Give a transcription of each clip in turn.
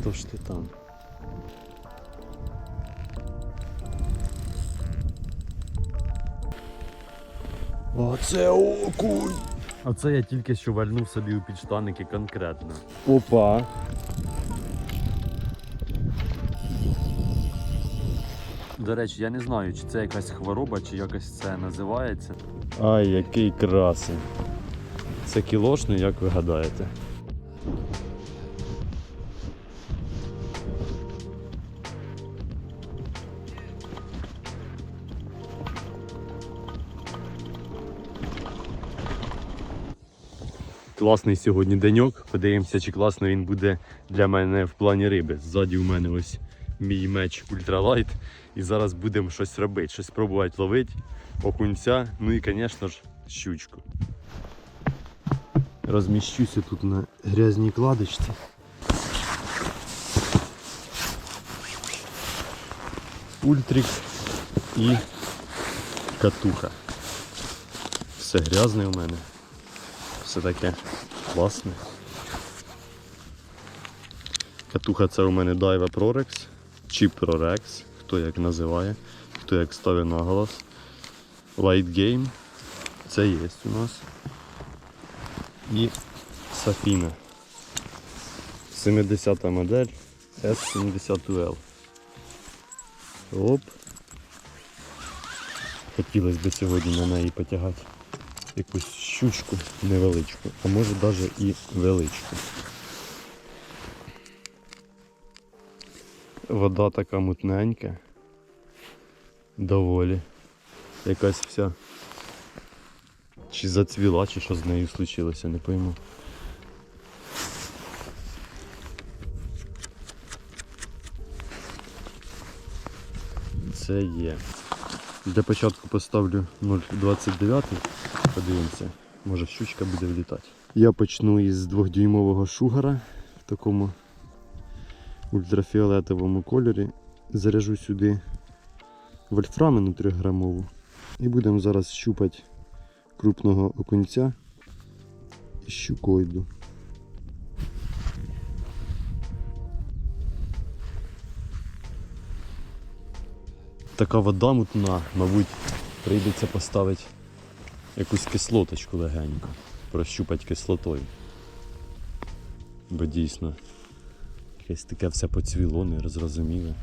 Хто ж ти там? Оце окунь! Оце я тільки що вальнув собі у підштанники конкретно. Опа! До речі, я не знаю, чи це якась хвороба, чи якось це називається. Ай, який красень. Це кілошний, як ви гадаєте? Класний сьогодні деньок. Подивимося, чи класно він буде для мене в плані риби. Ззаді у мене ось мій меч ультралайт. І зараз будемо щось робити, щось пробувати ловити, окунця, ну і, звісно ж, щучку. Розміщуся тут на грязній кладочці. Ультрик і катуха. Все грязне у мене. Все таке класне. Катуха це у мене Daiwa Prorex чи Prorex, хто як називає, хто як ставить наголос. Light Game. Це є у нас. І Safina. 70-та модель S70L. Оп. Хотілося б сьогодні на неї потягати якусь щучку невеличку, а може навіть і величку. Вода така мутненька. Доволі. Якась вся. Чи зацвіла, чи що з нею случилося, не пойму. Це є. Для початку поставлю 0,29. Подивимося, може щучка буде влітати. Я почну із 2-дюймового шугара в такому ультрафіолетовому кольорі. Заряжу сюди вольфрамину 3 грамову. І будемо зараз щупати крупного окунця і щукойду. Така вода мутна, мабуть, прийдеться поставити якусь кислоточку легенько, прощупати кислотою. Бо дійсно якесь таке все поцвіло, не зрозуміле.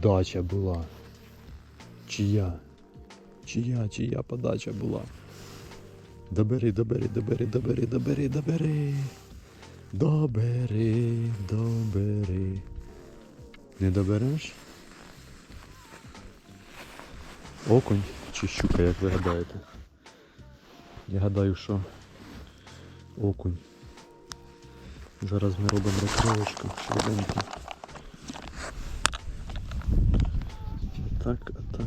Подача була? Чия? Чия, чия подача була? Добери, добери, добери, добери, добери, добери. Добери, добери. Не добереш? Окунь чи щука, як ви гадаєте? Я гадаю, що окунь. Зараз ми робимо розкровочку швиденько. Так, так.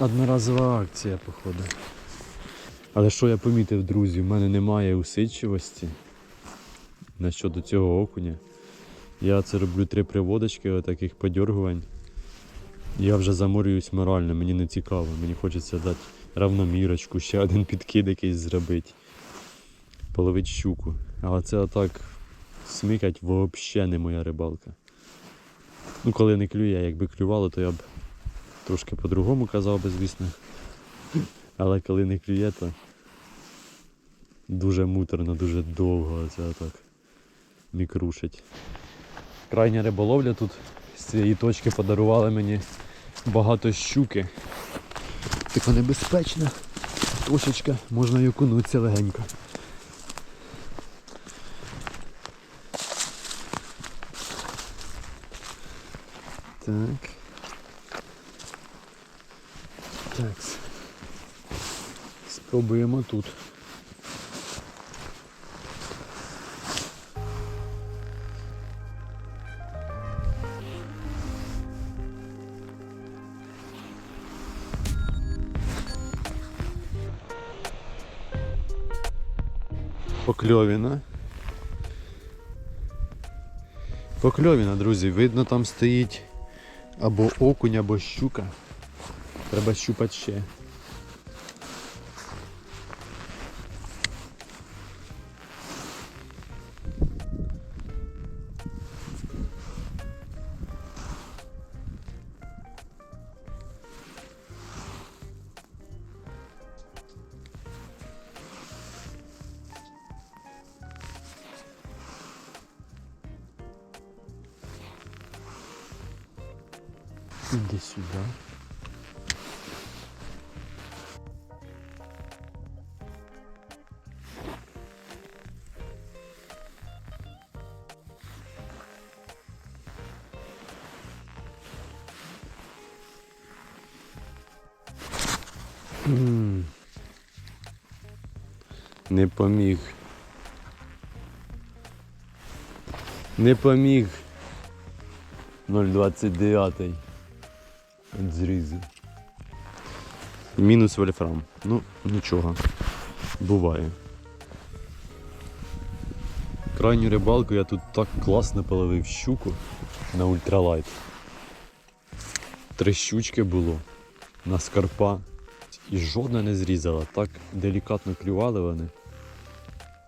Одноразова акція, походу. Але що я помітив, друзі, в мене немає усидчивості на щодо цього окуня. Я це роблю три приводочки, отаких подергувань. Я вже заморююсь морально, мені не цікаво, мені хочеться дати равномірочку, ще один підкид якийсь зробити. Половить щуку. Але це отак смикать взагалі не моя рибалка. Ну, коли не клює, якби клювало, то я б трошки по-другому казав би, звісно. Але коли не клює, то дуже муторно, дуже довго це отак мікрушить. Крайня риболовля тут з цієї точки подарували мені багато щуки. Така небезпечна точечка, можна й окунутися легенько. Так. Так. Спробуємо тут. поклевина, поклевина, друзья, видно, там стоїть або окунь, або щука. Треба щупати ще. Иди сюда. М. Не поміг. Не поміг. 0,29 від зрізу. Мінус вольфрам. Ну, нічого. Буває. Крайню рибалку я тут так класно половив щуку на ультралайт. Три щучки було на скарпа. І жодна не зрізала. Так делікатно клювали вони.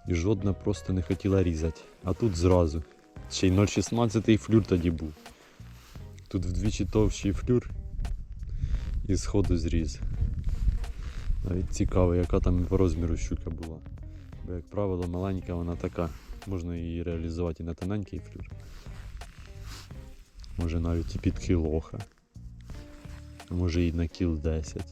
І жодна просто не хотіла різати. А тут зразу. Ще й 0,16 флюр тоді був. Тут вдвічі товщий флюр і сходу зріз. Навіть цікаво, яка там по розміру щука була. Бо, як правило, маленька вона така. Можна її реалізувати і на тоненький флюр. Може навіть і під кілоха. Може і на кіл 10.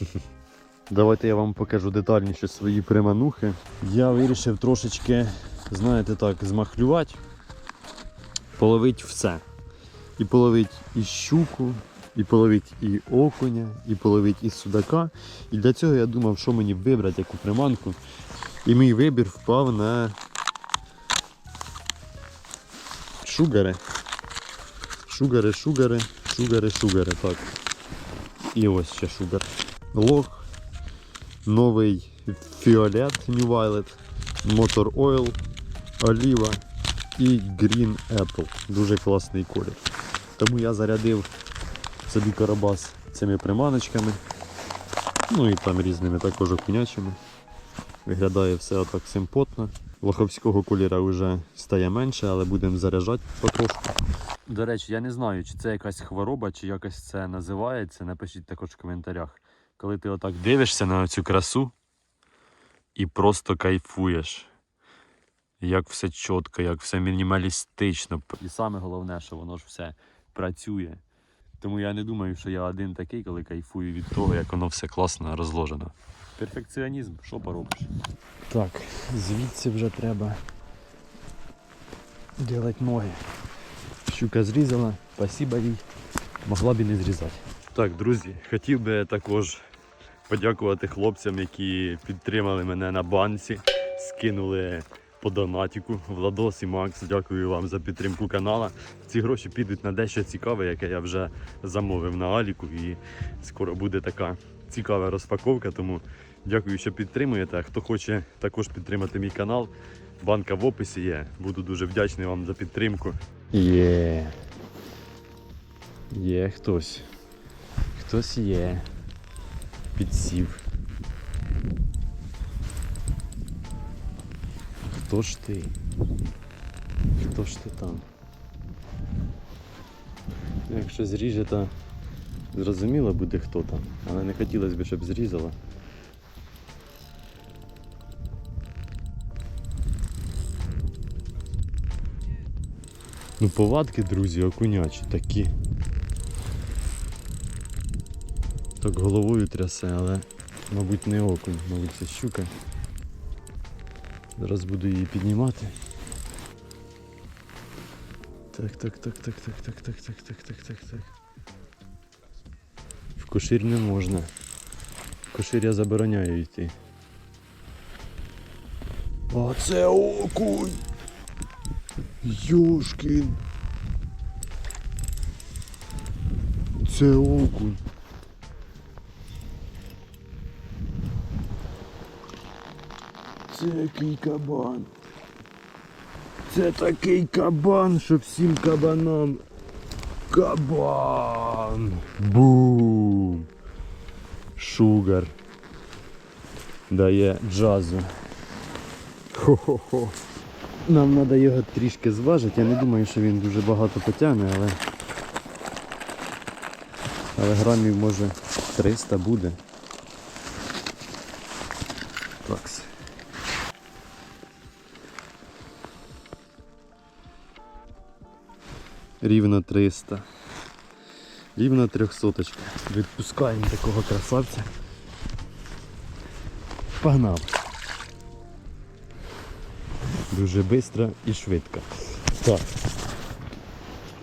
Давайте я вам покажу детальніше свої приманухи. Я вирішив трошечки, знаєте так, змахлювати, половить все. І половить і щуку, і половить і окуня, і половить і судака. І для цього я думав, що мені вибрати, яку приманку. І мій вибір впав на шугари. Шугари, шугари, шугари, шугари. Так. І ось ще шугар. Лох, новий фіолет New Violet, Motor Oil, Оліва і Green Apple. Дуже класний колір. Тому я зарядив собі карабас цими приманочками. Ну і там різними також окунячими. Виглядає все отак симпотно. Лоховського кольора вже стає менше, але будемо заряджати потрошку. До речі, я не знаю, чи це якась хвороба, чи якось це називається. Напишіть також в коментарях. Коли ти отак дивишся на цю красу і просто кайфуєш. Як все чітко, як все мінімалістично. І саме головне, що воно ж все працює. Тому я не думаю, що я один такий, коли кайфую від того, як воно все класно розложено. Перфекціонізм, що поробиш? Так, звідси вже треба робити ноги. Щука зрізала, спасибо їй. Могла б і не зрізати. Так, друзі, хотів би також подякувати хлопцям, які підтримали мене на банці, скинули по донатіку. Владос і Макс, дякую вам за підтримку канала. Ці гроші підуть на дещо цікаве, яке я вже замовив на Аліку. І скоро буде така цікава розпаковка. Тому дякую, що підтримуєте. А Хто хоче також підтримати мій канал, банка в описі є. Буду дуже вдячний вам за підтримку. Є. Є хтось. Хтось є. Підсів. Хто ж ти? Хто ж ти там? Ну, Якщо зріже, то зрозуміло буде хто там, але не хотілося б, щоб зрізала. Ну, повадки, друзі, окунячі такі. Так головою трясе, але, мабуть, не окунь, мабуть, це щука. Зараз буду її піднімати. Так, так, так, так, так, так, так, так, так, так, так, так. В кошир не можна. В кошир я забороняю йти. А це окунь! Йошкін! Це окунь. Дивіться, який кабан. Це такий кабан, що всім кабанам. Кабан. Бум. Шугар. Дає джазу. Хо-хо-хо. Нам треба його трішки зважити. Я не думаю, що він дуже багато потягне, але. Але грамів може 300 буде. Рівно 300. Рівно 300. Відпускаємо такого красавця. Погнав. Дуже швидко і швидко. Так.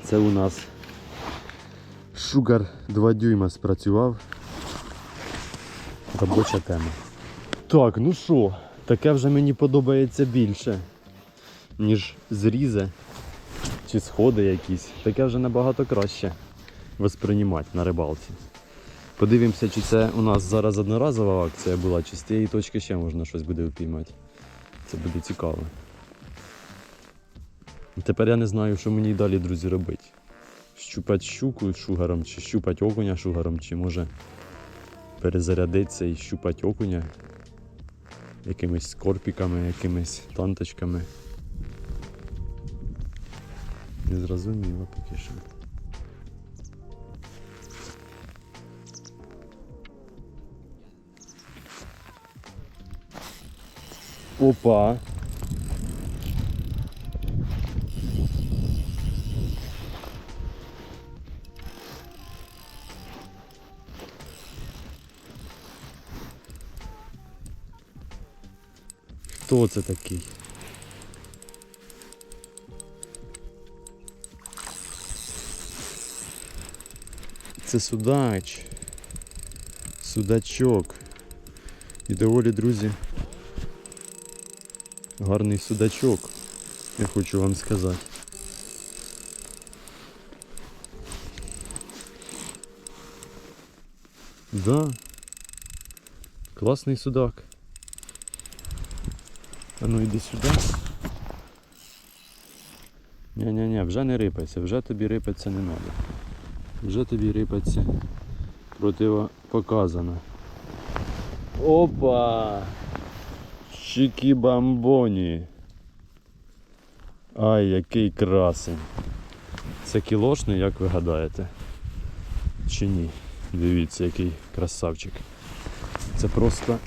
Це у нас Шугар 2 дюйма спрацював. Робоча тема. Так, ну що, таке вже мені подобається більше, ніж зрізи чи сходи якісь. Таке вже набагато краще восприймати на рибалці. Подивимося, чи це у нас зараз одноразова акція була, чи з тієї точки ще можна щось буде впіймати. Це буде цікаво. Тепер я не знаю, що мені далі, друзі, робити. Щупати щуку шугаром, чи щупати окуня шугаром, чи може перезарядитися і щупати окуня якимись корпіками, якимись танточками. Не зрозуміло поки що. Опа! Хто це такий? Це судач. Судачок. І доволі, друзі, гарний судачок, я хочу вам сказати. Да. Класний судак. А ну йди сюди. Ні-ні-ні, вже не рипайся, вже тобі рипатися не треба. Вже тобі рипатися противопоказано. Опа! Чікі бамбоні. Ай, який красень. Це кілошний, як ви гадаєте? Чи ні? Дивіться, який красавчик. Це просто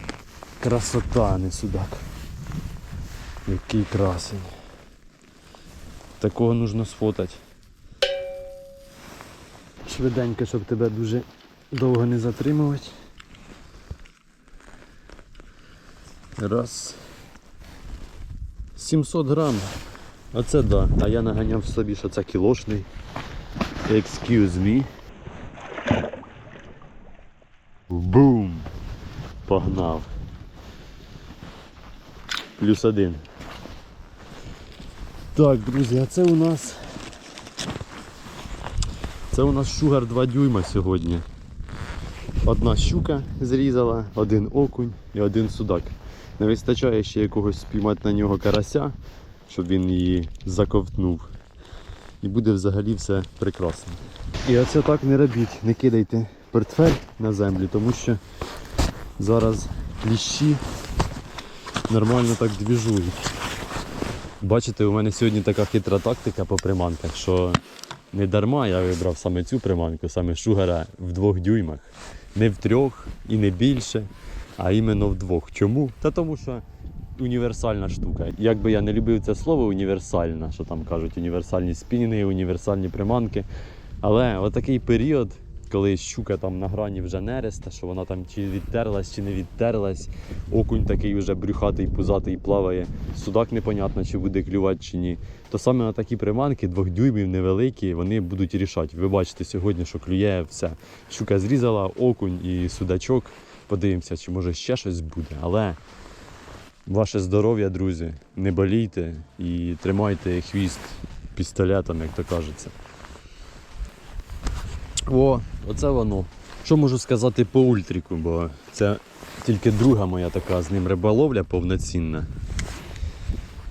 красота, не судак. Який красень. Такого нужно сфотати. Швиденько, щоб тебе дуже довго не затримувати. Раз. 700 грам. А це да. А я наганяв собі, що це кілошний. Excuse me. Бум! Погнав. Плюс один. Так, друзі, а це у нас. Це у нас шугар 2 дюйма сьогодні. Одна щука зрізала, один окунь і один судак. Не вистачає ще якогось спіймати на нього карася, щоб він її заковтнув. І буде взагалі все прекрасно. І оце так не робіть, не кидайте портфель на землю, тому що зараз кліщі нормально так двіжують. Бачите, у мене сьогодні така хитра тактика по приманках, що не дарма я вибрав саме цю приманку, саме шугара в двох дюймах. Не в трьох і не більше, а іменно в двох. Чому? Та тому що універсальна штука. Як би я не любив це слово універсальна, що там кажуть, універсальні спінінги, універсальні приманки. Але отакий період, коли щука там на грані вже нереста, що вона там чи відтерлась, чи не відтерлась, окунь такий вже брюхатий, пузатий плаває, судак непонятно, чи буде клювати, чи ні. То саме на такі приманки, двох дюймів невеликі, вони будуть рішати. Ви бачите сьогодні, що клює все. Щука зрізала, окунь і судачок. Подивимося, чи може ще щось буде. Але ваше здоров'я, друзі, не болійте і тримайте хвіст пістолетом, як то кажеться. О, оце воно. Що можу сказати по ультріку, бо це тільки друга моя така з ним риболовля повноцінна.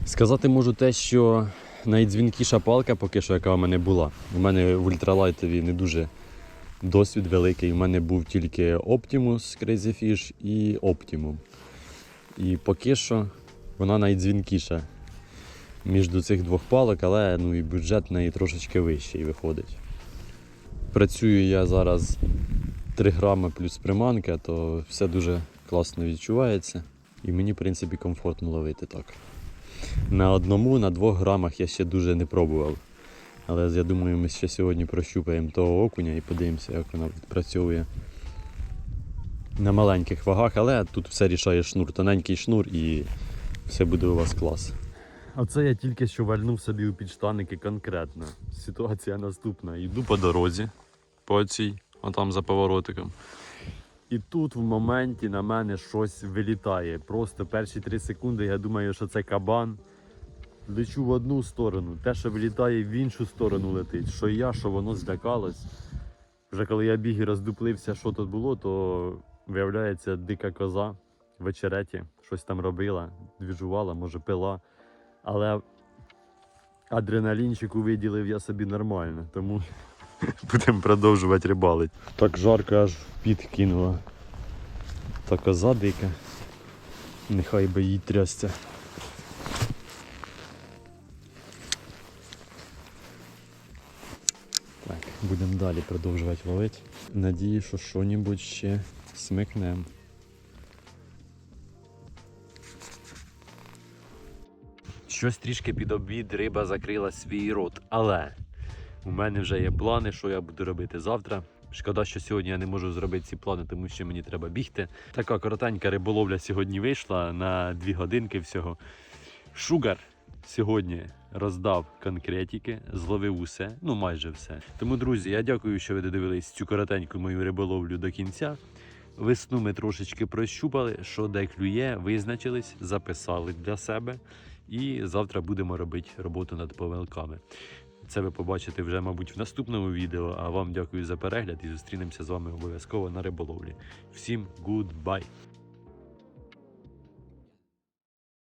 Сказати можу те, що найдзвінкіша палка поки що, яка у мене була. У мене в ультралайтові не дуже досвід великий. У мене був тільки Optimus Crazy Fish і Optimum. І поки що вона найдзвінкіша між цих двох палок, але ну, і бюджет в неї трошечки вищий виходить. Працюю я зараз 3 грами плюс приманка, то все дуже класно відчувається. І мені, в принципі, комфортно ловити так. На одному, на двох грамах я ще дуже не пробував. Але я думаю, ми ще сьогодні прощупаємо того окуня і подивимося, як вона відпрацьовує на маленьких вагах, але тут все рішає шнур, тоненький шнур і все буде у вас клас. Оце я тільки що вальнув собі у підштанники конкретно. Ситуація наступна. Йду по дорозі, по цій, отам за поворотиком. І тут в моменті на мене щось вилітає. Просто перші три секунди я думаю, що це кабан. Лечу в одну сторону, те, що вилітає в іншу сторону летить. Що я, що воно злякалось. Вже коли я біг і роздуплився, що тут було, то виявляється дика коза в вечереті щось там робила, двіжувала, може пила. Але адреналінчику виділив я собі нормально, тому будемо продовжувати рибалити. Так жарко аж в піт кинула. Та коза. Нехай би їй трясся. Так, будемо далі продовжувати ловити. Надію, що що-небудь ще смикнемо. Щось трішки під обід риба закрила свій рот, але у мене вже є плани, що я буду робити завтра. Шкода, що сьогодні я не можу зробити ці плани, тому що мені треба бігти. Така коротенька риболовля сьогодні вийшла на дві годинки всього. Шугар сьогодні роздав конкретики, зловив усе, ну майже все. Тому, друзі, я дякую, що ви додивились цю коротеньку мою риболовлю до кінця. Весну ми трошечки прощупали, що де клює, визначились, записали для себе. І завтра будемо робити роботу над помилками. Це ви побачите вже, мабуть, в наступному відео. А вам дякую за перегляд і зустрінемося з вами обов'язково на риболовлі. Всім goodbye!